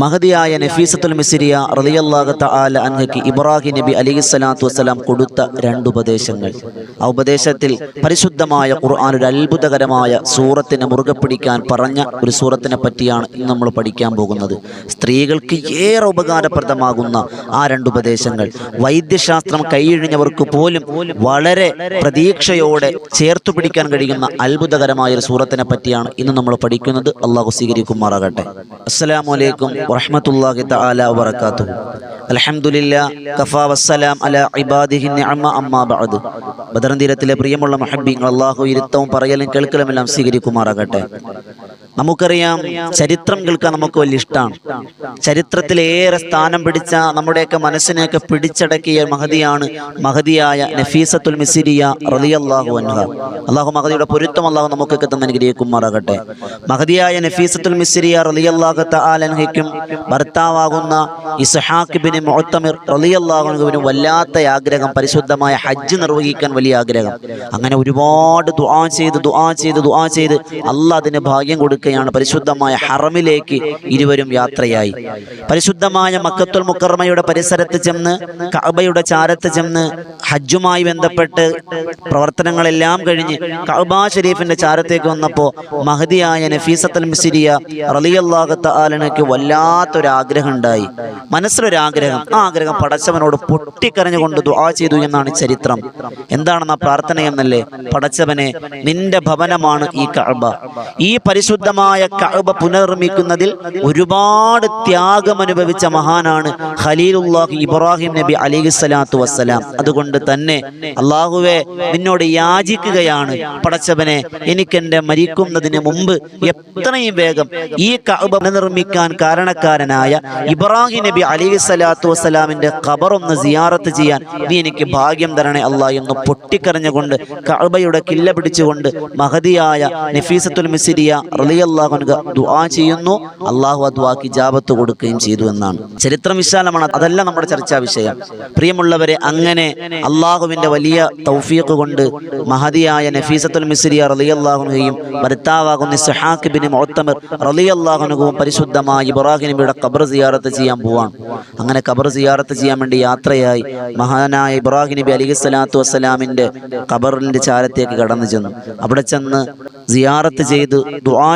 മഹതിയായ നഫീസത്തുൽ മിസിരിയ റളിയല്ലാഹു ആല അൻഹയ്ക്ക് ഇബ്രാഹിം നബി അലൈഹി സ്വലാത്തു വസ്സലാം കൊടുത്ത രണ്ടുപദേശങ്ങൾ ആ ഉപദേശത്തിൽ പരിശുദ്ധമായ ഖുർആൻ ഒരു അത്ഭുതകരമായ സൂറത്തിനെ മുറുകെ പിടിക്കാൻ പറഞ്ഞ ഒരു സൂറത്തിനെ പറ്റിയാണ് ഇന്ന് നമ്മൾ പഠിക്കാൻ പോകുന്നത്. സ്ത്രീകൾക്ക് ഏറെ ഉപകാരപ്രദമാകുന്ന ആ രണ്ടുപദേശങ്ങൾ വൈദ്യശാസ്ത്രം കൈയിഴിഞ്ഞവർക്ക് പോലും വളരെ പ്രതീക്ഷയോടെ ചേർത്തു പിടിക്കാൻ കഴിയുന്ന അത്ഭുതകരമായ ഒരു സൂറത്തിനെ പറ്റിയാണ് ഇന്ന് നമ്മൾ പഠിക്കുന്നത്. അള്ളാഹു സ്വീകരിക്കുമാറാകട്ടെ. അസ്സലാമു അലൈക്കും വറഹ്മത്തുള്ളാഹി തആല വബറകാതുഹു. അൽഹംദുലില്ലാ കഫാ വസ്സലാം അലാ ഇബാദിഹി നിഅമ അമ്മാ ബഅദ്. ബദർ തീരത്തിലെ പ്രിയമുള്ള മുഹബ്ബീങ്ങൾ അള്ളാഹു ഇരുത്തവും പറയലും കേൾക്കലുമെല്ലാം സ്വീകരിക്കുമാറാകട്ടെ. നമുക്കറിയാം ചരിത്രം കേൾക്കാൻ നമുക്ക് വലിയ ഇഷ്ടമാണ് ചരിത്രത്തിലേറെ സ്ഥാനം പിടിച്ച നമ്മുടെയൊക്കെ മനസ്സിനെയൊക്കെ പിടിച്ചടക്കിയ മഹതിയാണ് മഹതിയായ നഫീസത്തുൽ മിസിരിയ റളിയല്ലാഹു അൻഹ. അള്ളാഹു മഹദിയുടെ പൊരുത്തം അള്ളാഹു നമുക്കൊക്കെ തന്നെ അനുഗ്രഹിക്കുമാറാകട്ടെ. മഹതിയായ നഫീസത്തുൽ മിസിരിയ റളിയല്ലാഹു തആലൻഹയ്ക്കും ഭർത്താവാകുന്ന ഇസ്ഹാഖ് ബിൻ മുഅത്തമിർ അൻഹുവിന് വല്ലാത്ത ആഗ്രഹം പരിശുദ്ധമായ ഹജ്ജ് നിർവഹിക്കാൻ വലിയ ആഗ്രഹം. അങ്ങനെ ഒരുപാട് ദുആ ചെയ്ത് ദുആ ചെയ്ത് ദുആ ചെയ്ത് അള്ളാഹ് അതിന് ഭാഗ്യം കൊടുക്കുകയാണ് പരിശുദ്ധമായ ഹറമിലേക്ക് ഇരുവരും യാത്രയായി. പരിശുദ്ധമായ മക്കത്തുൽ മുക്കർമയുടെ പരിസരത്ത് ചെന്ന് കഅബയുടെ ചാരത്ത് ചെന്ന് ഹജ്ജുമായി ബന്ധപ്പെട്ട് പ്രവർത്തനങ്ങളെല്ലാം കഴിഞ്ഞ് കഅബ ഷരീഫിന്റെ ചാരത്തേക്ക് വന്നപ്പോൾ മഹദിയായ നഫീസത്തുൽ മിസിരിയ റളിയല്ലാഹു ആലനക്ക് വല്ലാത്തൊരു ആഗ്രഹം ഉണ്ടായി മനസ്സിലൊരാഗ്രഹം ആ ആഗ്രഹം പടച്ചവനോട് പൊട്ടിക്കരഞ്ഞുകൊണ്ട് ദുആ ചെയ്തു എന്നാണ് ചരിത്രം. എന്താണെന്ന പ്രാർത്ഥന എന്നല്ലേ പടച്ചവനെ നിന്റെ ഭവനമാണ് ഈ കഅബ. ഈ പരിശുദ്ധമായ കഅബ പുനർനിർമ്മിക്കുന്നതിൽ ഒരുപാട് ത്യാഗം അനുഭവിച്ച മഹാനാണ് ഖലീലുല്ലാഹി ഇബ്രാഹിം നബി അലൈഹി സ്വലാത്തു വസ്സലാം. അതുകൊണ്ട് തന്നെ അള്ളാഹുവെ നിന്നോട് യാചിക്കുകയാണ്. പടച്ചവനെ എനിക്കെന്റെ മരിക്കുന്നതിന് മുമ്പ് എത്രയും വേഗം ഈ കഅബ പുനർനിർമ്മിക്കാൻ കാരണക്കാരനായ ഇബ്രാഹിം നബി അലൈഹി സ്വലാത്തു വസ്സലാമിന്റെ ഖബറൊന്ന് സിയാറത്ത് ചെയ്യാൻ നീ എനിക്ക് ഭാഗ്യം തരണേ അള്ളാഹ് എന്ന് പൊട്ടിക്കരഞ്ഞുകൊണ്ട് കഅബയുടെ കില്ല പിടിച്ചുകൊണ്ട് മഹതിയായ നഫീസത്തുൽ മിസിരിയ റളിയല്ലാഹു ദുആ ചെയ്യുന്നു. അള്ളാഹു ആ ദുആക്ക് ഇജാബത്ത് കൊടുക്കുകയും ചെയ്തു എന്നാണ്. ചരിത്രം വിശാലമാണ്. അതല്ല നമ്മുടെ ചർച്ചാ വിഷയം. പ്രിയമുള്ളവരെ അങ്ങനെ അള്ളാഹുവിന്റെ വലിയ തൗഫീഖ് കൊണ്ട് മഹതിയായ നഫീസത്തുൽ മിസ്രിയ റളിയല്ലാഹു അൻഹയും ഭർത്താവാകുന്ന സഹാഖ് ബിൻ മുഅത്തമർ റളിയല്ലാഹു അൻഹുവും പരിശുദ്ധമായ ഇബ്രാഹിം നബിയുടെ ഖബർ സിയാറത്ത് ചെയ്യാൻ പോവാണ്. അങ്ങനെ ഖബർ സിയാറത്ത് ചെയ്യാൻ വേണ്ടി യാത്രയായി മഹാനായ ഇബ്രാഹിം നബി അലൈഹി സ്വലാത്തു വസ്സലാമിന്റെ ഖബറിന്റെ ചാരത്തേക്ക് കടന്നു ചെന്നു. അവിടെ ചെന്ന് സിയാറത്ത് ചെയ്ത് ദുആ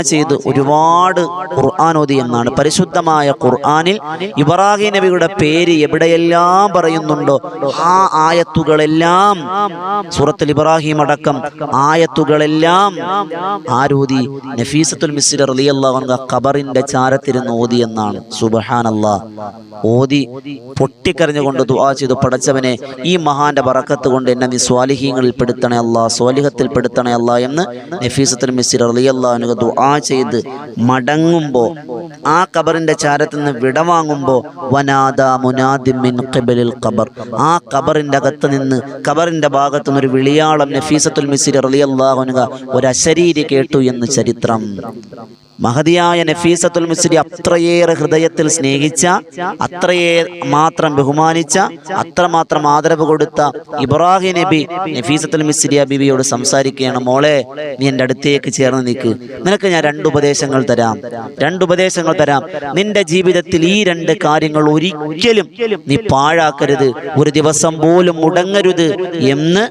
ഒരുപാട് ഖുർആാനോതി എന്നാണ്. പരിശുദ്ധമായ ഖുർആാനിൽ ഇബ്രാഹിം നബിയുടെ പേര് എവിടെയെല്ലാം പറയുന്നുണ്ടോ ആ ആയത്തുകളെല്ലാം സൂറത്തുൽ ഇബ്രാഹിം അടക്കം ആയത്തുകളെല്ലാം ആരോതി നഫീസത്തുൽ മിസ്ര റളിയല്ലാഹു അൻഹ ഖബറിന്റെ ചാരത്തിരുന്ന് ഓതി എന്നാണ്. സുബ്ഹാനല്ലാഹ്. ഓതി പൊട്ടിക്കരഞ്ഞുകൊണ്ട് ദുആ ചെയ്തു പടച്ചവനെ ഈ മഹാന്റെ പറക്കത്ത് കൊണ്ട് എന്നെ നീ സ്വാലിഹീങ്ങളിൽ പെടുത്തണേ അല്ലാ സ്വാലിഹത്തിൽ പെടുത്തണേ എന്ന് നഫീസത്തുൽ മിസ്സിൽ റളിയല്ലാഹു അൻഹ ദുആ ചെയ്ത് മടങ്ങുമ്പോൾ ആ കബറിന്റെ ചാരത്ത് നിന്ന് ഖിബലിൽ ഖബർ. ആ ഖബറിന്റെ അകത്ത് നിന്ന് കബറിന്റെ ഭാഗത്തു നിന്ന് ഒരു വിളിയാളം നഫീസത്തുൽ മിസ്രി റളിയല്ലാഹു അൻഹ ഒരു അശരീരി കേട്ടു എന്ന് ചരിത്രം. മഹതിയായ നഫീസത്തുൽ മിസ്രി അത്രയേറെ ഹൃദയത്തിൽ സ്നേഹിച്ച അത്രയേ മാത്രം ബഹുമാനിച്ച അത്രമാത്രം ആദരവ് കൊടുത്ത ഇബ്രാഹിം നബി നഫീസത്തുൽ മിസ്രിയ ബിബിയോട് സംസാരിക്കുകയാണ് മോളെ നീ എന്റെ അടുത്തേക്ക് ചേർന്ന് നിൽക്ക്. നിനക്ക് ഞാൻ രണ്ട് ഉപദേശങ്ങൾ തരാം. രണ്ട് ഉപദേശങ്ങൾ തരാം. നിന്റെ ജീവിതത്തിൽ ഈ രണ്ട് കാര്യങ്ങൾ ഒരിക്കലും നീ പാഴാക്കരുത്. ഒരു ദിവസം പോലും മുടങ്ങരുത് എന്ന്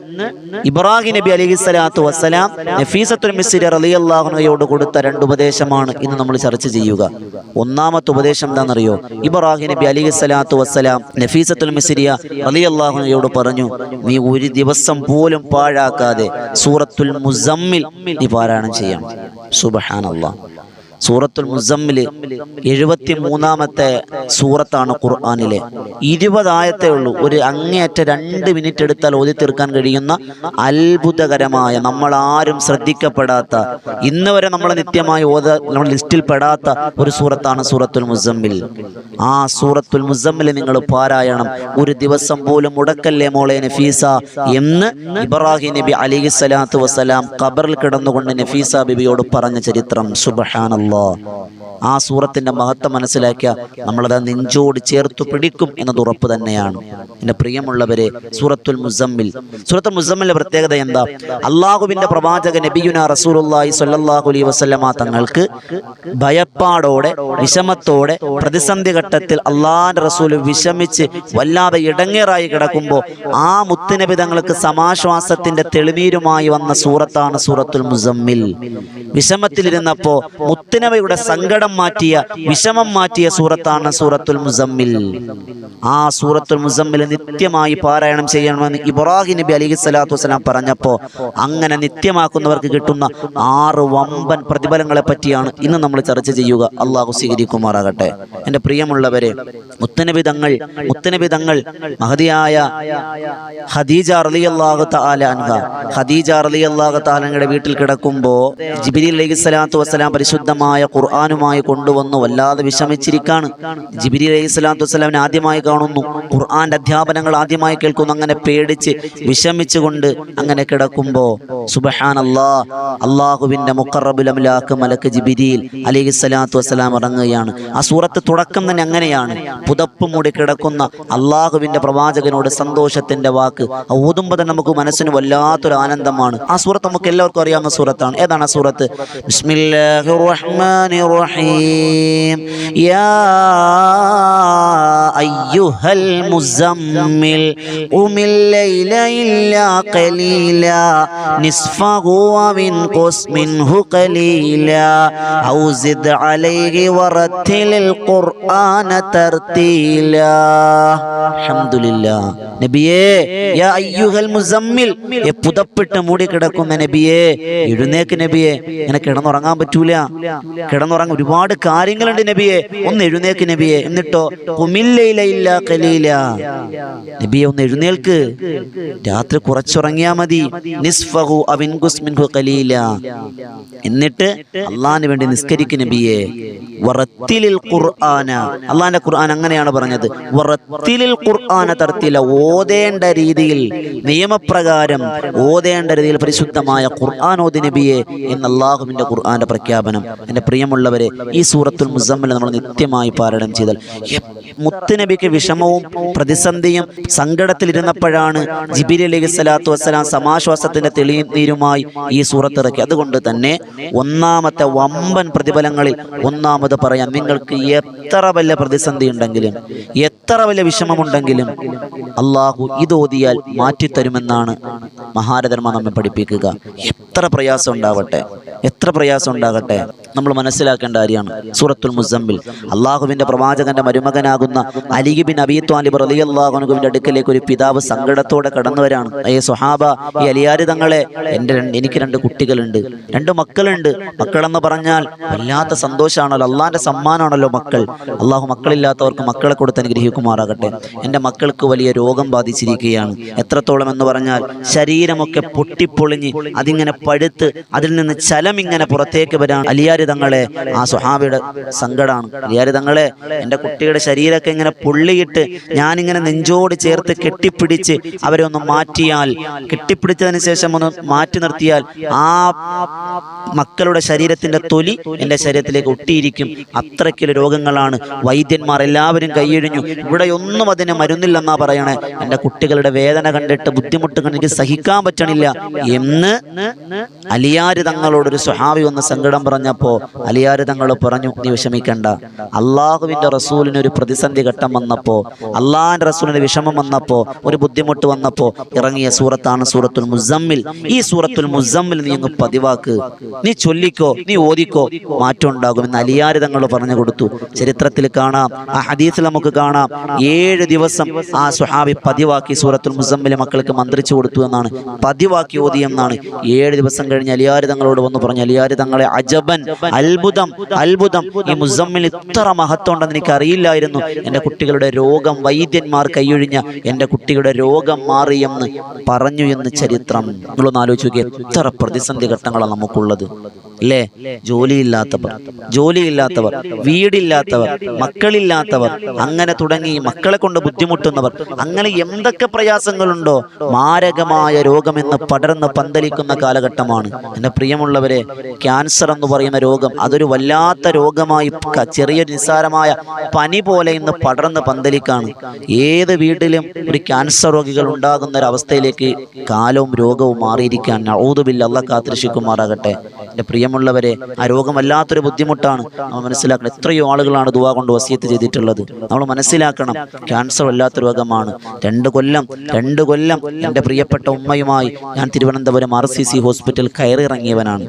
ഇബ്രാഹിം നബി അലി സ്വലാത്തു വസ്സലാം നഫീസത്തുൽ അലി അള്ളാഹുനയോട് കൊടുത്ത രണ്ട് ഉപദേശമാണ് ഇന്ന് നമ്മൾ ചർച്ച ചെയ്യുക. ഒന്നാമത്തെ ഉപദേശം എന്താണെന്നറിയോ? ഇബ്രാഹിം നബി അലി സ്വലാത്തു വസ്സലാം നഫീസത്തുൽ അലി അള്ളാഹുനയോട് പറഞ്ഞു നീ ഒരു ദിവസം പോലും പാഴാക്കാതെ സൂറത്തുൽ മുസമ്മിൽ നീ പാരായണം ചെയ്യണം. inşallah. സൂറത്തുൽ മുസമ്മിൽ എഴുപത്തി മൂന്നാമത്തെ സൂറത്താണ് ഖുർആാനിലെ. ഇരുപതായത്തേ ഉള്ളൂ. ഒരു അങ്ങേയറ്റ രണ്ട് മിനിറ്റ് എടുത്താൽ ഓതി തീർക്കാൻ കഴിയുന്ന അത്ഭുതകരമായ നമ്മൾ ആരും ശ്രദ്ധിക്കപ്പെടാത്ത ഇന്ന് വരെ നമ്മൾ നിത്യമായി ഓത നമ്മൾ ലിസ്റ്റിൽ പെടാത്ത ഒരു സൂറത്താണ് സൂറത്തുൽ മുസമ്മിൽ. ആ സൂറത്തുൽ മുസമ്മിൽ നിങ്ങൾ പാരായണം. ഒരു ദിവസം പോലും മുടക്കല്ലേ മോളെ നഫീസ? എന്ന് ഇബ്രാഹിം നബി അലിഹി സ്വലാത്തു വസ്സലാം ഖബറിൽ കിടന്നുകൊണ്ട് നഫീസ ബിബിയോട് പറഞ്ഞ ചരിത്രം. സുബഹാനല്ല. ആ സൂറത്തിന്റെ മഹത്വം മനസ്സിലാക്കിയ നമ്മളത് നെഞ്ചോട് ചേർത്ത് പിടിക്കും എന്നത് ഉറപ്പ് തന്നെയാണ്. എന്റെ പ്രിയമുള്ളവരെ സൂറത്തുൽ മുസമ്മിൽ സൂറത്തുൽ മുസമ്മിലെ പ്രത്യേകത എന്താ? അള്ളാഹുവിന്റെ പ്രവാചക നബിയുന റസൂലുള്ളാഹി സ്വല്ലല്ലാഹു അലൈഹി വസല്ലമ തങ്ങൾക്ക് ഭയപ്പാടോടെ വിഷമത്തോടെ പ്രതിസന്ധി ഘട്ടത്തിൽ അള്ളാഹിന്റെ റസൂൽ വിഷമിച്ച് വല്ലാതെ ഇടങ്ങേറായി കിടക്കുമ്പോൾ ആ മുത്തുനബി തങ്ങൾക്ക് സമാശ്വാസത്തിന്റെ തെളിനീരുമായി വന്ന സൂറത്താണ് സൂറത്തുൽ മുസമ്മിൽ. വിഷമത്തിലിരുന്നപ്പോ മുത്തുനബിയുടെ സങ്കടം മാറ്റിയ വിഷമം മാറ്റിയ സൂറത്താണ് സൂറത്തുൽ മുസമ്മിൽ. ആ സൂറത്തുൽ മുസമ്മിൽ നിത്യമായി പാരായണം ചെയ്യണമെന്ന് ഇബ്രാഹിം നബി അലി സ്വലാത്തു വസ്സലാം പറഞ്ഞപ്പോ അങ്ങനെ നിത്യമാക്കുന്നവർക്ക് കിട്ടുന്ന ആറ് വമ്പൻ പ്രതിഫലങ്ങളെ പറ്റിയാണ് ഇന്ന് നമ്മൾ ചർച്ച ചെയ്യുക. അള്ളാഹു സ്വീകരിക്കുമാറാകട്ടെ. എന്റെ പ്രിയമുള്ളവരെ മുത്തനബി തങ്ങൾ മുത്തനബി തങ്ങൾ മഹതിയായ ഖദീജ റളിയല്ലാഹു തആല അൻഹ. ഖദീജ റളിയല്ലാഹു തആലയുടെ വീട്ടിൽ കിടക്കുമ്പോൾ ജിബ്രീൽ അലൈഹി സ്വലാത്തു വസ്സലാം പരിശുദ്ധമായ ഖുർആനുമായി കൊണ്ടുവന്നു വല്ലാതെ വിഷമിച്ചിരിക്കാണ്. ജിബിരി അലൈഹി സ്വലാത്തു വസ്സലാമിനെ ആദ്യമായി കാണുന്നു. ഖുർആന്റെ അധ്യാപനങ്ങൾ ആദ്യമായി കേൾക്കുന്നു. അങ്ങനെ പേടിച്ച് വിഷമിച്ചുകൊണ്ട് അങ്ങനെ കിടക്കുമ്പോൾ സുബഹാനല്ലാ അള്ളാഹുവിന്റെ മുക്കറബുലമിലാക്ക് മലക്ക് ജിബിരിയിൽ അലൈഹി സ്വലാത്തു വസ്സലാം ഇറങ്ങുകയാണ്. ആ സൂറത്ത് തുടക്കം തന്നെ അങ്ങനെയാണ്. പുതപ്പ് മൂടി കിടക്കുന്ന അള്ളാഹുവിന്റെ പ്രവാചകനോട് സന്തോഷത്തിന്റെ വാക്ക്. ആ ഓതുമ്പോൾ തന്നെ നമുക്ക് മനസ്സിന് വല്ലാത്തൊരു ആനന്ദമാണ്. ആ സൂറത്ത് നമുക്ക് എല്ലാവർക്കും അറിയാവുന്ന സൂറത്താണ്. ഏതാണ് ആ സൂറത്ത്? ബിസ്മില്ലാഹിർ റഹ്മാനിർ റഹീം യാ അയ്യുഹൽ മുസമ്മിൽ ഉമിൽ ലൈല ഇല്ലാ ഖലീലാ നിസ്ഫഹു وانقص منه قليلا أو زد عليه ورتل القرآن ترتيلا الحمد لله നബിയേ യാ അയ്യുഹൽ മുസമ്മിൽ ഏ പുതപ്പിട്ട് മൂടി കിടക്കുന്ന നബിയേ എഴുന്നേക്ക് നബിയെ ഇങ്ങനെ കിടന്നുറങ്ങാൻ പറ്റൂല കിടന്നുറങ്ങാൻ ഒരുപാട് കാര്യങ്ങളുണ്ട് നബിയെ. ഒന്ന് എഴുന്നേക്ക് നബിയെ. എന്നിട്ടോ കുമില്ലയില ഇല്ല കലീല നബിയെ ഒന്ന് എഴുന്നേൽക്ക്. രാത്രി കുറച്ചുറങ്ങിയാ മതി. നിസ്ഫഹു അവിൻകുസ് മിൻഹു ഖലീല. എന്നിട്ട് അള്ളാഹിന് വേണ്ടി നിസ്കരിക്കും നബിയെ. വറത്തിലിൽ ഖുർആന. ഖുർആൻ അങ്ങനെയാണ് പറഞ്ഞത്. വറത്തിലിൽ ഖുർആന തർത്തില ഓതേണ്ട രീതിയിൽ നിയമപ്രകാരം ഓതേണ്ട രീതിയിൽ പരിശുദ്ധമായ ഖുർആൻ ഓതി നബിയെ എന്ന അള്ളാഹുവിന്റെ ഖുർആന്റെ പ്രഖ്യാപനം. എന്റെ പ്രിയമുള്ളവരെ ഈ സൂറത്തുൽ മുസമ്മിൽ നമ്മൾ നിത്യമായി പാരായണം ചെയ്താൽ മുത്തുനബിക്ക് വിഷമവും പ്രതിസന്ധിയും സങ്കടത്തിലിരുന്നപ്പോഴാണ് ജിബിരി അലൈഹി സ്വലാത്തു വസ്സലാം സമാശ്വാസത്തിന്റെ തെളിനീരുമായി ഈ സൂറത്ത് ഇറക്കി. അതുകൊണ്ട് തന്നെ ഒന്നാമത്തെ വമ്പൻ പ്രതിഫലങ്ങളിൽ ഒന്നാമത് പറയാം നിങ്ങൾക്ക് എത്ര വലിയ പ്രതിസന്ധി ഉണ്ടെങ്കിലും എത്ര വലിയ വിഷമമുണ്ടെങ്കിലും അള്ളാഹു ഇതോതിയാൽ മാറ്റിത്തരുമെന്നാണ് മഹാരഥർമ്മ നമ്മെ പഠിപ്പിക്കുക. എത്ര പ്രയാസം ഉണ്ടാവട്ടെ എത്ര പ്രയാസം ഉണ്ടാകട്ടെ. നമ്മൾ മനസ്സിലാക്കേണ്ട കാര്യമാണ്. സൂറത്തുൽ മുസമ്മിൽ അള്ളാഹുവിന്റെ പ്രവാചകന്റെ മരുമകനാകുന്ന അലിഖി ബിൻ അബി ത്വാലിബ് റലി അള്ളാഹുനുവിന്റെ അടുക്കലേക്ക് ഒരു പിതാവ് സങ്കടത്തോടെ കടന്നുവരാണ്. ഏ സുഹാബ ഈ അലിയാരി തങ്ങളെ എന്റെ എനിക്ക് രണ്ട് കുട്ടികളുണ്ട്. രണ്ട് മക്കളുണ്ട്. മക്കളെന്ന് പറഞ്ഞാൽ വല്ലാത്ത സന്തോഷമാണല്ലോ അള്ളാഹിന്റെ സമ്മാനമാണല്ലോ മക്കൾ. അള്ളാഹു മക്കളില്ലാത്തവർക്ക് മക്കളെ കൊടുത്ത് അനുഗ്രഹിക്കുമാറാകട്ടെ. എന്റെ മക്കൾക്ക് വലിയ രോഗം ബാധിച്ചിരിക്കുകയാണ്. എത്രത്തോളം എന്ന് പറഞ്ഞാൽ ശരീരമൊക്കെ പൊട്ടിപ്പൊളിഞ്ഞ് അതിങ്ങനെ പഴുത്ത് അതിൽ നിന്ന് ചലം ഇങ്ങനെ പുറത്തേക്ക് വരാൻ അലിയാരി തങ്ങളെ ആ സുഹാബിയുടെ സങ്കടമാണ് ലിയാരി തങ്ങളെ എന്റെ കുട്ടിയുടെ ശരീരമൊക്കെ ഇങ്ങനെ പൊള്ളിയിട്ട് ഞാനിങ്ങനെ നെഞ്ചോട് ചേർത്ത് കെട്ടിപ്പിടിച്ച് അവരെ ഒന്ന് മാറ്റിയാൽ കെട്ടിപ്പിടിച്ചതിന് ശേഷം ഒന്ന് മാറ്റി നിർത്തിയാൽ ആ മക്കളുടെ ശരീരത്തിന്റെ തൊലി എന്റെ ശരീരത്തിലേക്ക് ഒട്ടിയിരിക്കും. അത്രയ്ക്കുള്ള രോഗങ്ങളാണ്. വൈദ്യന്മാർ എല്ലാവരും കൈയൊഴിഞ്ഞു. ഇവിടെ ഒന്നും അതിന് മരുന്നില്ലെന്നാ പറയണേ. എന്റെ കുട്ടികളുടെ വേദന കണ്ടിട്ട് ബുദ്ധിമുട്ട് കണ്ടിട്ട് സഹിക്കാൻ പറ്റണില്ല. എന്ന് അലിയാരി തങ്ങളോടൊരു സ്വഹാവി ഒന്ന് സങ്കടം പറഞ്ഞപ്പോ അലിയാര് തങ്ങൾ പറഞ്ഞു നീ വിഷമിക്കണ്ട. അള്ളാഹുവിന്റെ റസൂലിന് ഒരു പ്രതിസന്ധി ഘട്ടം വന്നപ്പോ അള്ളാഹിന്റെ റസൂലിന് വിഷമം വന്നപ്പോ ഒരു ബുദ്ധിമുട്ട് വന്നപ്പോ ഇറങ്ങിയ സൂറത്താണ് സൂറത്തുൽ മുസമ്മിൽ. ഈ സൂറത്തുൽ മുസമ്മിൽ നീ അങ്ങ് പതിവാക്ക്. നീ ചൊല്ലിക്കോ നീ ഓദിക്കോ മാറ്റം ഉണ്ടാകുമെന്ന് അലിയാര് തങ്ങൾ പറഞ്ഞു കൊടുത്തു. ചരിത്രത്തിൽ കാണാം ആ ഹദീസിൽ നമുക്ക് കാണാം. ഏഴ് ദിവസം ആ സുഹാബി പതിവാക്കി സൂറത്തുൽ മുസമ്മിൽ മക്കൾക്ക് മന്ത്രിച്ചു കൊടുത്തു എന്നാണ്. പതിവാക്കി ഓതി എന്നാണ്. ഏഴ് ദിവസം കഴിഞ്ഞ് അലിയാർ തങ്ങളോട് വന്നു പറഞ്ഞു അലിയാർ തങ്ങളെ അജബൻ അത്ഭുതം അത്ഭുതം ഈ മുസമ്മിൽ ഇത്ര മഹത്വം ഉണ്ടെന്ന് എനിക്ക് അറിയില്ലായിരുന്നു എന്റെ കുട്ടികളുടെ രോഗം വൈദ്യന്മാർ കൈയൊഴിഞ്ഞ എന്റെ കുട്ടികളുടെ രോഗം മാറിയെന്ന് പറഞ്ഞു എന്ന് ചരിത്രം. നിങ്ങളൊന്ന് ആലോചിക്കുക എത്ര പ്രതിസന്ധി ഘട്ടങ്ങളാണ് നമുക്കുള്ളത്. അല്ലേ ജോലിയില്ലാത്തവർ. ജോലിയില്ലാത്തവർ. വീടില്ലാത്തവർ. മക്കളില്ലാത്തവർ. അങ്ങനെ തുടങ്ങി മക്കളെ കൊണ്ട് ബുദ്ധിമുട്ടുന്നവർ. അങ്ങനെ എന്തൊക്കെ പ്രയാസങ്ങളുണ്ടോ? മാരകമായ രോഗമെന്ന് പടർന്ന് പന്തലിക്കുന്ന കാലഘട്ടമാണ്. എന്റെ പ്രിയമുള്ളവരെ ക്യാൻസർ എന്ന് പറയുന്ന രോഗം അതൊരു വല്ലാത്ത രോഗമായി ചെറിയൊരു ചെറിയ നിസ്സാരമായ പനി പോലെ ഇന്ന് പടർന്ന് പന്തലിക്കാണ്. ഏത് വീട്ടിലും ഒരു ക്യാൻസർ രോഗികൾ ഉണ്ടാകുന്ന ഒരു അവസ്ഥയിലേക്ക് കാലവും രോഗവും മാറിയിരിക്കാൻ ഔതുബില്ല അല്ല കാത്തിരക്ഷിക്കുമാറാകട്ടെ. എന്റെ പ്രിയമുള്ളവരെ ആ രോഗമല്ലാത്തൊരു ബുദ്ധിമുട്ടാണ് നമ്മൾ മനസ്സിലാക്കണം. എത്രയോ ആളുകളാണ് ദുവാ കൊണ്ട് വസീത്ത് ചെയ്തിട്ടുള്ളത്. നമ്മൾ മനസ്സിലാക്കണം ക്യാൻസർ വല്ലാത്ത രോഗമാണ്. രണ്ട് കൊല്ലം രണ്ട് കൊല്ലം എന്റെ പ്രിയപ്പെട്ട ഉമ്മയുമായി ഞാൻ Thiruvananthapuram R C C hospital കയറിയിറങ്ങിയവനാണ്.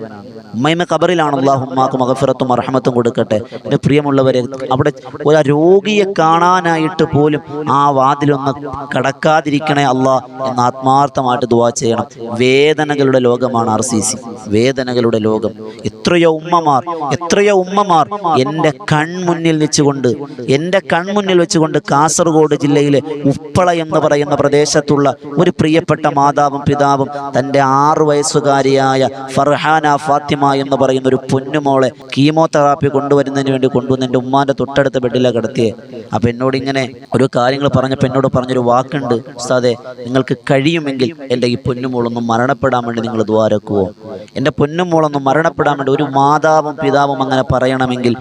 ഉമ്മയമ്മ കബറിലാണ് അള്ളാഹുമാക്കും മകഫിറത്തും അർഹമത്തും കൊടുക്കട്ടെ. എന്റെ പ്രിയമുള്ളവരെ അവിടെ ഒരു രോഗിയെ കാണാനായിട്ട് പോലും ആ വാതിലൊന്ന് കടക്കാതിരിക്കണേ അള്ളാഹ് എന്ന് ആത്മാർത്ഥമായിട്ട് ദുവാ ചെയ്യണം. വേദനകളുടെ ലോകമാണ് ആർ സി സി. വേദനകളുടെ ലോകം. എത്രയോ ഉമ്മമാർ എത്രയോ ഉമ്മമാർ എന്റെ കൺമുന്നിൽ നിച്ചുകൊണ്ട് എന്റെ കൺമുന്നിൽ വെച്ചുകൊണ്ട് കാസർഗോഡ് ജില്ലയിലെ ഉപ്പള എന്ന് പറയുന്ന പ്രദേശത്തുള്ള ഒരു പ്രിയപ്പെട്ട മാതാവും പിതാവും തന്റെ ആറു വയസ്സുകാരിയായ ഫർഹാന ഫാത്തിമ എന്ന് പറയുന്ന ഒരു പൊന്നുമോളെ കീമോതെറാപ്പി കൊണ്ടുവരുന്നതിന് വേണ്ടി കൊണ്ടുവന്ന് എന്റെ ഉമ്മാന്റെ തൊട്ടടുത്ത ബെഡിലാണ് കിടത്തിയേ. അപ്പം എന്നോട് ഇങ്ങനെ ഒരു കാര്യങ്ങൾ പറഞ്ഞപ്പോൾ എന്നോട് പറഞ്ഞൊരു വാക്കുണ്ട് ഉസ്താദെ നിങ്ങൾക്ക് കഴിയുമെങ്കിൽ എന്റെ ഈ പൊന്നുമോളൊന്നും മരണപ്പെടാൻ വേണ്ടി നിങ്ങൾ ദ്വാരക്കുവോ? എന്റെ പൊന്നുമോളൊന്നും മരണപ്പെടാൻ വേണ്ടി ഒരു മാതാവും പിതാവും അങ്ങനെ പറയണമെങ്കിൽ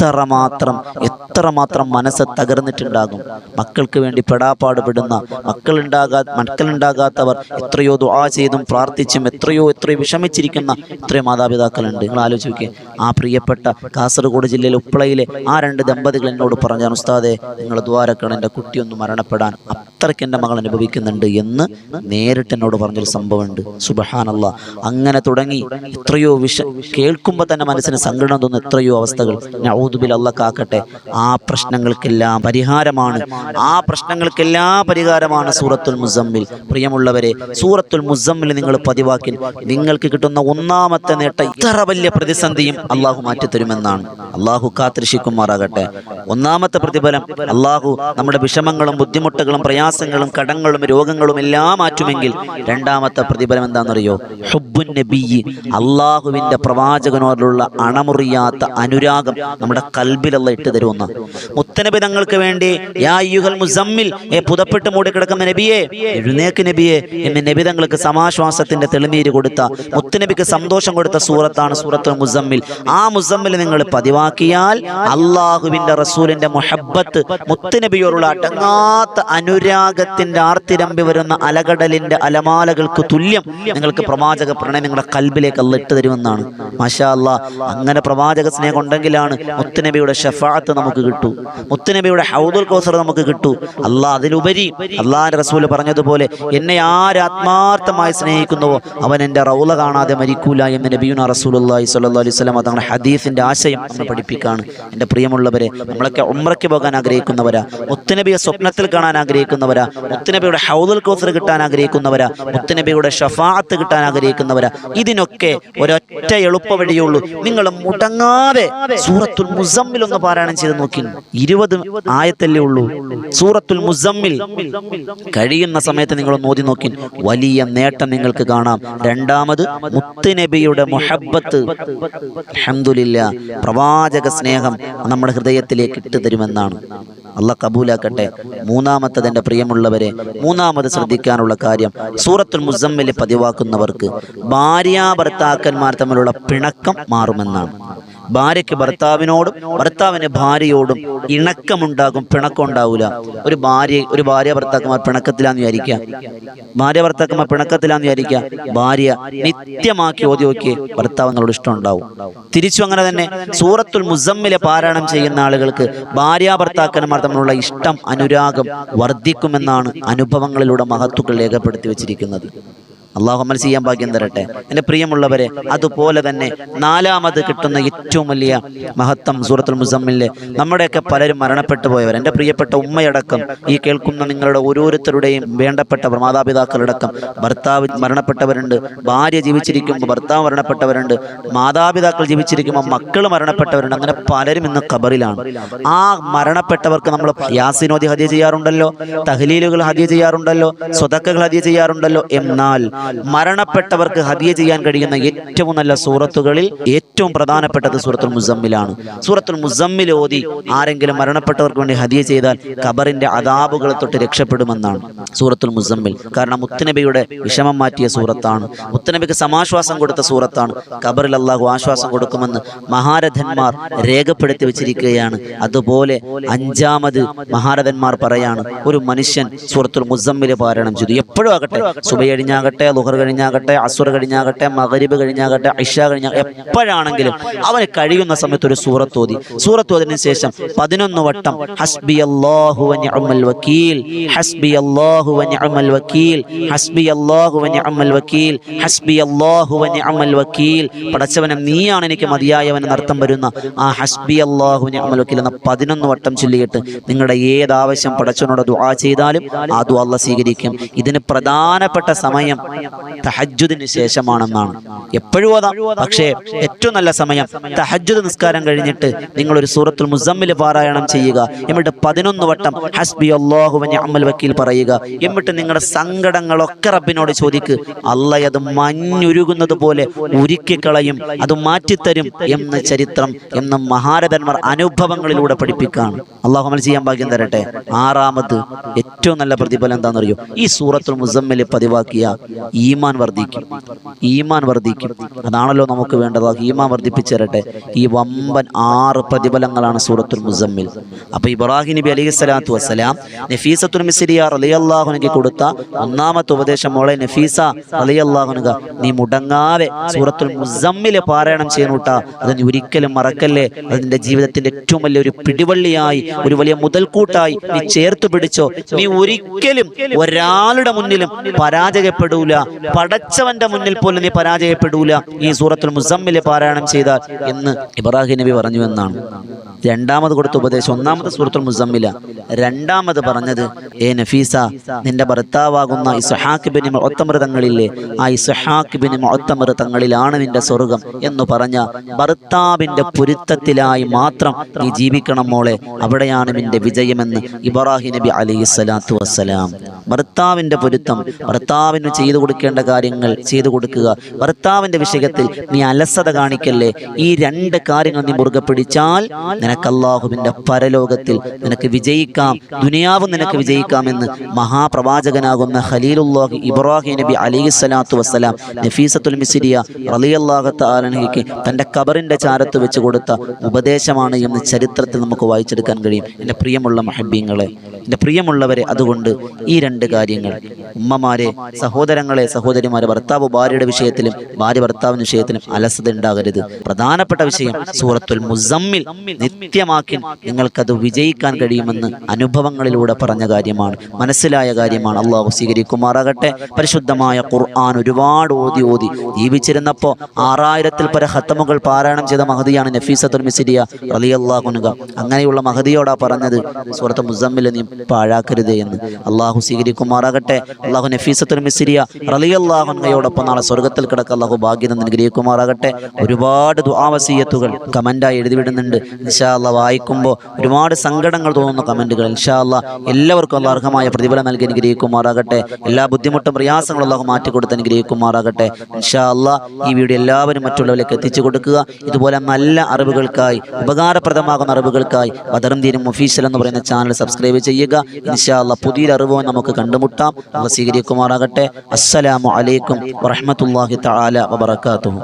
എത്രമാത്രം എത്രമാത്രം മനസ്സ് തകർന്നിട്ടുണ്ടാകും? മക്കൾക്ക് വേണ്ടി പെടാപ്പാടുപെടുന്ന മക്കളുണ്ടാകാ മക്കളുണ്ടാകാത്തവർ എത്രയോ ദുആ ചെയ്തും പ്രാർത്ഥിച്ചും എത്രയോ എത്രയോ വിഷമിച്ചിരിക്കുന്ന എത്രയോ മാതാപിതാക്കളുണ്ട്. നിങ്ങൾ ആലോചിക്കുക ആ പ്രിയപ്പെട്ട കാസർഗോഡ് ജില്ലയിലെ ഉപ്പളയിലെ ആ രണ്ട് ദമ്പതികൾ എന്നോട് പറഞ്ഞു ഉസ്താദെ നിങ്ങൾ ദ്വാരക്കണം എന്റെ കുട്ടിയൊന്ന് മരണപ്പെടാൻ അത്രയ്ക്ക് എന്റെ മകൾ അനുഭവിക്കുന്നുണ്ട് എന്ന് നേരിട്ട് എന്നോട് പറഞ്ഞൊരു സംഭവമുണ്ട്. സുബഹാനല്ല. അങ്ങനെ തുടങ്ങി എത്രയോ വിഷ കേൾക്കുമ്പോൾ തന്നെ മനസ്സിന് സങ്കടം തോന്നുന്ന എത്രയോ അവസ്ഥകൾ. അല്ല കാക്കട്ടെ. ആ പ്രശ്നങ്ങൾക്കെല്ലാം പരിഹാരമാണ്. ആ പ്രശ്നങ്ങൾക്കെല്ലാം പരിഹാരമാണ് സൂറത്തുൽ മുസമ്മിൽ. പ്രിയമുള്ളവരെ സൂറത്തുൽ മുസമ്മിൽ നിങ്ങൾ പതിവാക്കി നിങ്ങൾക്ക് കിട്ടുന്ന ഒന്നാമത്തെ നേട്ടം ഇത്ര വലിയ പ്രതിസന്ധിയും അള്ളാഹു മാറ്റിത്തരുമെന്നാണ്. അള്ളാഹു കാത്തിരിശിക്കുമാറാകട്ടെ ഒന്നാമത്തെ പ്രതിഫലം അള്ളാഹു നമ്മുടെ വിഷമങ്ങളും ബുദ്ധിമുട്ടുകളും പ്രയാസങ്ങളും കടങ്ങളും രോഗങ്ങളും എല്ലാം മാറ്റുമെങ്കിൽ രണ്ടാമത്തെ പ്രതിഫലം എന്താണെന്നറിയോ? ഹുബുൻ നബി അള്ളാഹുവിന്റെ പ്രവാചകനോടുള്ള അണമുറിയാത്ത അനുരാഗം നമ്മുടെ കൽബിലുള്ള ഇട്ട് തരുമെന്ന്. മുത്തനബി തങ്ങൾക്ക് വേണ്ടി യാ അയ്യുഹൽ മുസമ്മിൽ ഏ പുതപ്പെട്ട് മൂടിക്കിടക്കുന്ന നബിയെ എഴുന്നേക്ക് നബിയെ എന്ന് നബി തങ്ങൾക്ക് സമാശ്വാസത്തിന്റെ തെളിനീര് കൊടുത്ത മുത്തനബിക്ക് സന്തോഷം കൊടുത്ത സൂറത്താണ് സൂറത്ത് മുസമ്മിൽ. ആ മുസമ്മിൽ നിങ്ങൾ പതിവാക്കിയാൽ അള്ളാഹുവിന്റെ റസൂലിന്റെ മുഹബത്ത് മുത്തനബിയോടുള്ള അടങ്ങാത്ത അനുരാഗത്തിന്റെ ആർത്തിരമ്പി വരുന്ന അലകടലിന്റെ അലമാലകൾക്ക് തുല്യം നിങ്ങൾക്ക് പ്രവാചക പ്രണയം നിങ്ങളുടെ കൽബിലേക്ക് അള്ളിട്ട് തരുമെന്നാണ്. മാഷാ അങ്ങനെ പ്രവാചക സ്നേഹം ഉണ്ടെങ്കിലാണ് മുത്തുനബിയുടെ ഷഫാത്ത് നമുക്ക് കിട്ടൂ. മുത്തുനബിയുടെ ഹൗദുൽ കൗസർ നമുക്ക് കിട്ടൂ. അള്ളാഹ് അതിലുപരി അള്ളാഹിന്റെ റസൂൽ പറഞ്ഞതുപോലെ എന്നെ ആരാത്മാർത്ഥമായി സ്നേഹിക്കുന്നുവോ അവൻ എന്റെ റൗല കാണാതെ മരിക്കൂല എന്ന് നബിയുന റസൂലുള്ളാഹി സ്വല്ലല്ലാഹു അലൈഹി വസല്ലം അതാണ് ഹദീസിന്റെ ആശയം നമ്മൾ പഠിപ്പിക്കാണ്. എന്റെ പ്രിയമുള്ളവരെ നമ്മളൊക്കെ ഉമ്രയ്ക്ക് പോകാൻ ആഗ്രഹിക്കുന്നവരാ മുത്തുനബിയെ സ്വപ്നത്തിൽ കാണാൻ ആഗ്രഹിക്കുന്നവരാ മുത്തുനബിയുടെ ഹൗദുൽ കൗസർ കിട്ടാൻ ആഗ്രഹിക്കുന്നവരാ മുത്തുനബിയുടെ ഷഫാത്ത് കിട്ടാൻ ആഗ്രഹിക്കുന്നവരാ. ഇതിനൊക്കെ ഒരൊറ്റ എളുപ്പ വഴിയുള്ളൂ നിങ്ങൾ മുടങ്ങാതെ സൂറത്തുൽ മുസമ്മിൽ ഒന്ന് പാരായണം ചെയ്ത് നോക്കി ഇരുപത് ആയത്തല്ലേ ഉള്ളൂ. സൂറത്തുൽ മുസമ്മിൽ കഴിയുന്ന സമയത്ത് നിങ്ങൾ നോതി നോക്കി. വലിയ നേട്ടം നിങ്ങൾക്ക് കാണാം. രണ്ടാമത് മുത്തുനബിയുടെ മൊഹബത്ത് അഹമ്മദില്ല പ്രവാചക സ്നേഹം നമ്മുടെ ഹൃദയത്തിലേക്ക് ഇട്ട് തരുമെന്നാണ്. അല്ല കബൂലാക്കട്ടെ. മൂന്നാമത്തത് എന്റെ പ്രിയമുള്ളവരെ മൂന്നാമത് ശ്രദ്ധിക്കാനുള്ള കാര്യം സൂറത്തുൽ മുസമ്മിൽ പതിവാക്കുന്നവർക്ക് ഭാര്യാ ഭർത്താക്കന്മാർ തമ്മിലുള്ള പിണക്കം മാറുമെന്നാണ്. ഭാര്യയ്ക്ക് ഭർത്താവിനോടും ഭർത്താവിന് ഭാര്യയോടും ഇണക്കമുണ്ടാകും പിണക്കം ഉണ്ടാവില്ല ഒരു ഭാര്യ ഒരു ഭാര്യ ഭർത്താക്കന്മാർ പിണക്കത്തിലാന്ന് വിചാരിക്കാം ഭാര്യ ഭർത്താക്കന്മാർ പിണക്കത്തിലാന്ന് വിചാരിക്കാം ഭാര്യ നിത്യമാക്കി ഓതി നോക്കിയേ ഭർത്താവങ്ങളോട് ഇഷ്ടം ഉണ്ടാവും തിരിച്ചു അങ്ങനെ തന്നെ സൂറത്തുൽ മുസമ്മിലെ പാരായണം ചെയ്യുന്ന ആളുകൾക്ക് ഭാര്യ ഭർത്താക്കന്മാർ തമ്മിലുള്ള ഇഷ്ടം അനുരാഗം വർദ്ധിക്കുമെന്നാണ് അനുഭവങ്ങളിലൂടെ മഹത്തുക്കൾ രേഖപ്പെടുത്തി വെച്ചിരിക്കുന്നത്. അള്ളാഹു അമൽ ചെയ്യാൻ ഭാഗ്യം തരട്ടെ. എന്റെ പ്രിയമുള്ളവരെ അതുപോലെ തന്നെ നാലാമത് കിട്ടുന്ന ഏറ്റവും വലിയ മഹത്വം സൂറത്തുൽ മുസമ്മിലെ നമ്മുടെയൊക്കെ പലരും മരണപ്പെട്ടു പോയവർ എന്റെ പ്രിയപ്പെട്ട ഉമ്മയടക്കം ഈ കേൾക്കുന്ന നിങ്ങളുടെ ഓരോരുത്തരുടെയും വേണ്ടപ്പെട്ട മാതാപിതാക്കളടക്കം ഭർത്താവ് മരണപ്പെട്ടവരുണ്ട് ഭാര്യ ജീവിച്ചിരിക്കുമ്പോൾ ഭർത്താവ് മരണപ്പെട്ടവരുണ്ട് മാതാപിതാക്കൾ ജീവിച്ചിരിക്കുമ്പോൾ മക്കൾ മരണപ്പെട്ടവരുണ്ട് അങ്ങനെ പലരും ഇന്ന് ഖബറിലാണ്. ആ മരണപ്പെട്ടവർക്ക് നമ്മൾ യാസിനോദി ഹതി ചെയ്യാറുണ്ടല്ലോ തഹ്ലീലുകൾ ഹതി ചെയ്യാറുണ്ടല്ലോ സ്വതക്കകൾ ഹതി ചെയ്യാറുണ്ടല്ലോ എന്നാൽ മരണപ്പെട്ടവർക്ക് ഹദിയ ചെയ്യാൻ കഴിയുന്ന ഏറ്റവും നല്ല സൂറത്തുകളിൽ ഏറ്റവും പ്രധാനപ്പെട്ടത് സൂറത്തുൽ മുസമ്മിലാണ്. സൂറത്തുൽ മുസമ്മിൽ ഓതി ആരെങ്കിലും മരണപ്പെട്ടവർക്ക് വേണ്ടി ഹദിയ ചെയ്താൽ ഖബറിന്റെ അതാബുകളെ തൊട്ട് രക്ഷപ്പെടുമെന്നാണ് സൂറത്തുൽ മുസമ്മിൽ. കാരണം മുത്തനബിയുടെ വിഷമം മാറ്റിയ സൂറത്താണ്. മുത്തനബിക്ക് സമാശ്വാസം കൊടുത്ത സൂറത്താണ്. ഖബറിൽ അള്ളാഹു ആശ്വാസം കൊടുക്കുമെന്ന് മഹാരഥന്മാർ രേഖപ്പെടുത്തി വെച്ചിരിക്കുകയാണ്. അതുപോലെ അഞ്ചാമത് മഹാരഥന്മാർ പറയാണ് ഒരു മനുഷ്യൻ സൂറത്തുൽ മുസമ്മിൽ പാരായണം ചെയ്തു. എപ്പോഴും ആകട്ടെ സുബൈ കഴിഞ്ഞാകട്ടെ ലുഹർ കഴിഞ്ഞാകട്ടെ അസുർ കഴിഞ്ഞാകട്ടെ മകരീബ് കഴിഞ്ഞാകട്ടെ ഇഷ കഴിഞ്ഞ എപ്പോഴാണെങ്കിലും അവന് കഴിയുന്ന സമയത്ത് ഒരു സൂറത്ത് ഓതി. സൂറത്ത് ഓതിന് ശേഷം പതിനൊന്ന് വട്ടം ഹസ്ബി അല്ലാഹു വ നിഅമൽ വക്കീൽ ഹസ്ബി അല്ലാഹു വ നിഅമൽ വക്കീൽ ഹസ്ബി അല്ലാഹു വ നിഅമൽ വക്കീൽ ഹസ്ബി അല്ലാഹു വ നിഅമൽ വക്കീൽ. പടച്ചവനെ നീയാണ് എനിക്ക് മതിയായവൻ നർത്തം വരുന്ന ആ ഹസ്ബി അല്ലാഹു അമൽ വക്കീൽ എന്ന പതിനൊന്ന് വട്ടം ചൊല്ലിയിട്ട് നിങ്ങളുടെ ഏതാവശ്യം പടച്ചവനോട് ദുആ ചെയ്താലും ആ ദുആ അള്ളാഹ് സ്വീകരിക്കും. ഇതിന് പ്രധാനപ്പെട്ട സമയം തഹജ്ജുദിന് ശേഷമാണെന്നാണ്. എപ്പോഴും അതാ. പക്ഷേ ഏറ്റവും നല്ല സമയം തഹജ്ജുദ് നിസ്കാരം കഴിഞ്ഞിട്ട് നിങ്ങൾ ഒരു സൂറത്തുൽ മുസമ്മിൽ പാരായണം ചെയ്യുക. എന്നിട്ട് പതിനൊന്ന് വട്ടം ഹസ്ബി അള്ളാഹു അമ്മൽ വക്കീൽ പറയുക. എന്നിട്ട് നിങ്ങളുടെ സങ്കടങ്ങളൊക്കെ റബ്ബിനോട് ചോദിക്ക്. അല്ല അത് മഞ്ഞുരുകുന്നത് പോലെ ഉരുക്കിക്കളയും അത് മാറ്റിത്തരും എന്ന ചരിത്രം എന്ന മഹാരഥന്മാർ അനുഭവങ്ങളിലൂടെ പഠിപ്പിക്കാണ്. അള്ളാഹു അമൽ ചെയ്യാൻ ഭാഗ്യം തരട്ടെ. ആറാമത് ഏറ്റവും നല്ല പ്രതിഫലം എന്താണെന്നറിയോ? ഈ സൂറത്തുൽ മുസമ്മിൽ പതിവാക്കിയ ഈമാൻ വർദ്ധിക്കും. ഈമാൻ വർദ്ധിക്കും. അതാണല്ലോ നമുക്ക് വേണ്ടത്. ഈമാൻ വർദ്ധിപ്പിച്ചു തരട്ടെ ഈ വമ്പൻ ആറ് പ്രതിഫലങ്ങളാണ് സൂറത്തുൽ മുസമ്മിൽ. അപ്പൊ ഇബ്രാഹിം നബി അലൈഹി സ്വലാത്തു വസ്സലാം നഫീസത്തുൽ മിസ്രിയാർ അലി അള്ളാഹുനക്ക് കൊടുത്ത ഒന്നാമത്തെ ഉപദേശം മോളെ നഫീസ റളിയല്ലാഹുനുക നീ മുടങ്ങാതെ സൂറത്തുൽ മുസമ്മിൽ പാരായണം ചെയ്യുന്നുട്ട അത് നീ ഒരിക്കലും മറക്കല്ലേ? അത് നിന്റെ ജീവിതത്തിന്റെ ഏറ്റവും വലിയ ഒരു പിടിവള്ളിയായി ഒരു വലിയ മുതൽക്കൂട്ടായി നീ ചേർത്ത് പിടിച്ചോ. നീ ഒരിക്കലും ഒരാളുടെ മുന്നിലും പരാജയപ്പെടൂല. പടച്ചവന്റെ മുന്നിൽ പോലും നീ പരാജയപ്പെടൂല. ഈ സൂറത്തുൽ മുസമ്മിൽ പാരായണം ചെയ്താൽ എന്ന് ഇബ്രാഹിം നബി പറഞ്ഞു എന്നാണ്. രണ്ടാമത് കൊടുത്ത ഉപദേശം ഒന്നാമത് സൂറത്തുൽ മുസമ്മില. രണ്ടാമത് പറഞ്ഞത് ഏ നഫീസ നിന്റെ ഭർത്താവാകുന്ന ഇസ്ഹാഖ് ബിൻ തങ്ങളില്ലേ? ആ ഇസ്ഹാഖ് ബിൻ തങ്ങളിലാണ് നിന്റെ സ്വർഗം എന്ന് പറഞ്ഞ ഭർത്താവിന്റെ പൊരുത്തത്തിലായി മാത്രം നീ ജീവിക്കണം മോളെ. അവിടെയാണ് നിന്റെ വിജയമെന്ന് ഇബ്രാഹിം നബി അലൈഹി സ്വലാത്തു വസ്സലാം. ഭർത്താവിന്റെ പൊരുത്തം ഭർത്താവിന് ചെയ്തു കൊടുക്കേണ്ട കാര്യങ്ങൾ ചെയ്തു കൊടുക്കുക. ഭർത്താവിന്റെ വിഷയത്തിൽ നീ അലസത കാണിക്കല്ലേ? ഈ രണ്ട് കാര്യങ്ങൾ നീ മുറുകെ പിടിച്ചാൽ നിനക്ക് അള്ളാഹുവിന്റെ പരലോകത്തിൽ നിനക്ക് വിജയിക്കാം. ദുനിയാവും നിനക്ക് വിജയിക്കാമെന്ന് മഹാപ്രവാചകനാകുന്ന ഖലീലുല്ലാഹി ഇബ്രാഹിം നബി അലൈഹി സ്വലാത്തു വസ്സലാം നഫീസത്തുൽ മിസിരിയ റളിയല്ലാഹു ആലനഹിക്ക് തന്റെ കബറിന്റെ ചാരത്ത് വെച്ച് കൊടുത്ത ഉപദേശമാണ് എന്ന് ചരിത്രത്തിൽ നമുക്ക് വായിച്ചെടുക്കാൻ കഴിയും. എന്റെ പ്രിയമുള്ള മഹബീങ്ങളെ എന്റെ പ്രിയമുള്ളവരെ അതുകൊണ്ട് ഈ രണ്ട് കാര്യങ്ങൾ ഉമ്മമാരെ സഹോദരങ്ങളെ സഹോദരിമാരെ ഭർത്താവ് ഭാര്യയുടെ വിഷയത്തിലും ഭാര്യ ഭർത്താവിന്റെ വിഷയത്തിലും അലസത ഉണ്ടാകരുത് പ്രധാനപ്പെട്ട വിഷയം സൂറത്തുൽ മുസമ്മിൽ നിത്യമാക്കി നിങ്ങൾക്കത് വിജയിക്കാൻ കഴിയുമെന്ന് അനുഭവങ്ങളിലൂടെ പറഞ്ഞ കാര്യമാണ്. മനസ്സിലായ കാര്യമാണ്. അള്ളാഹു സ്വീകരിക്കുമാറാകട്ടെ. പരിശുദ്ധമായ ഖുർആൻ ഒരുപാട് ഓതി ഓതി ജീവിച്ചിരുന്നപ്പോൾ ആറായിരത്തിൽ പര ഹത്തമുകൾ പാരായണം ചെയ്ത മഹതിയാണ് നഫീസത്തുൽ മിസിരിയ റളിയല്ലാഹുനുക അങ്ങനെയുള്ള മഹതിയോടാ പറഞ്ഞത് സൂറത്ത് മുസമ്മിൽ നീ പാഴാക്കരുത് എന്ന്. അള്ളാഹു സ്വീകരിക്കുമാറാകട്ടെ. അള്ളാഹു നഫീസത്തുൽ മിസിരിയ റളിയല്ലാഹുനയോടൊപ്പം നാളെ സ്വർഗത്തിൽ കിടക്ക അല്ലാഹു ഭാഗ്യം അനുഗ്രഹിക്കുമാറാകട്ടെ. ഒരുപാട് ദുആവസീയത്തുകൾ എഴുതി വിടുന്നുണ്ട് ഇൻഷാ അള്ളാഹ് വായിക്കുമ്പോൾ ഒരുപാട് സങ്കടങ്ങൾ തോന്നുന്ന കമന്റുകൾ. ഇൻഷാ അള്ളാഹ് എല്ലാവർക്കും അല്ല അർഹമായ പ്രതിഫലം നൽകി അനുഗ്രഹിക്കുമാറാകട്ടെ. എല്ലാ ബുദ്ധിമുട്ടും പ്രയാസങ്ങളും അള്ളാഹു മാറ്റിക്കൊടുത്ത് അനുഗ്രഹിക്കുമാറാകട്ടെ. ഇൻഷാ അള്ളാഹ് ഈ വീഡിയോ എല്ലാവരും മറ്റുള്ളവരിലേക്ക് എത്തിച്ചു കൊടുക്കുക. ഇതുപോലെ നല്ല അറിവുകൾക്കായി ഉപകാരപ്രദമാകുന്ന അറിവുകൾക്കായി ബദറുദ്ദീനും ഒഫീഷ്യൽ എന്ന് പറയുന്ന ചാനൽ സബ്സ്ക്രൈബ് ചെയ്യുക. ഇൻഷാ അള്ളാഹ് പുതിയൊരു അറിവ് നമുക്ക് കണ്ടുമുട്ടാം. അള്ളാഹ് സ്വീകരിക്കുമാറാകട്ടെ. അസ്സലാമു അലൈക്കും വറഹ്മത്തുള്ളാഹി തആല വബറകാതുഹു.